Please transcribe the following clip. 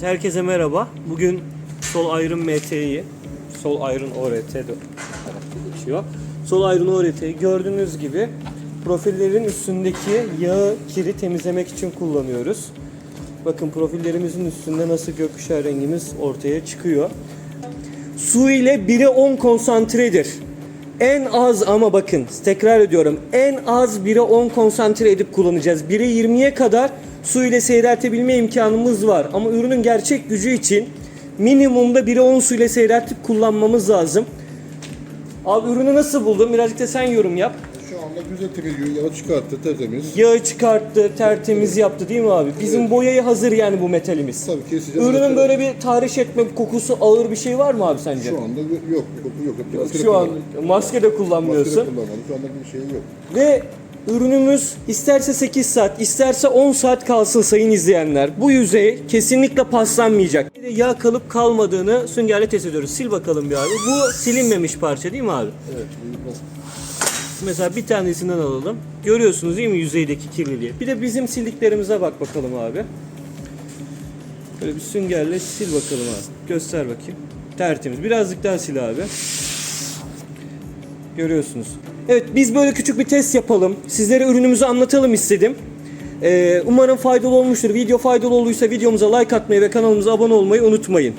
Evet, herkese merhaba. Bugün Sol Iron MT'yi, Sol Iron ORT geçiyor. Sol Iron ORT'yi gördüğünüz gibi profillerin üstündeki yağı, kiri temizlemek için kullanıyoruz. Bakın profillerimizin üstünde nasıl gökkuşağı rengimiz ortaya çıkıyor. Su ile 1'e 10 konsantredir. En az ama bakın tekrar ediyorum en az 1'e 10 konsantre edip kullanacağız. 1'e 20'ye kadar su ile seyreltebilme imkanımız var. Ama ürünün gerçek gücü için minimumda 1'e 10 su ile seyreltip kullanmamız lazım. Abi ürünü nasıl buldun? Birazcık da sen yorum yap. Şu anda güzel temizliyor, yağı çıkarttı, tertemiz. Yağı çıkarttı, tertemiz yaptı değil mi abi? Bizim boyayı hazır yani bu metalimiz. Tabii keseceğiz. Ürünün böyle bir tahriş etme kokusu ağır bir şey var mı abi sence? Şu anda yok, bir koku yok. Bir maske de Şu an maske de kullanmıyorsun. kullanmadım. Şu anda bir şey yok. Ve ürünümüz isterse 8 saat, isterse 10 saat kalsın sayın izleyenler. Bu yüzey kesinlikle paslanmayacak. Bir de Yağ kalıp kalmadığını süngerle test ediyoruz. Sil bakalım bir abi. Bu silinmemiş parça değil mi abi? Evet. bu- Mesela bir tanesinden alalım. Görüyorsunuz değil mi yüzeydeki kirliliği? Bir de bizim sildiklerimize bak bakalım abi. Böyle bir süngerle sil bakalım abi. Göster bakayım. Tertemiz. Birazcık daha sil abi. Görüyorsunuz. Evet biz böyle küçük bir test yapalım. Sizlere ürünümüzü anlatalım istedim. Ee, umarım faydalı olmuştur. Video faydalı olduysa videomuza like atmayı ve kanalımıza abone olmayı unutmayın.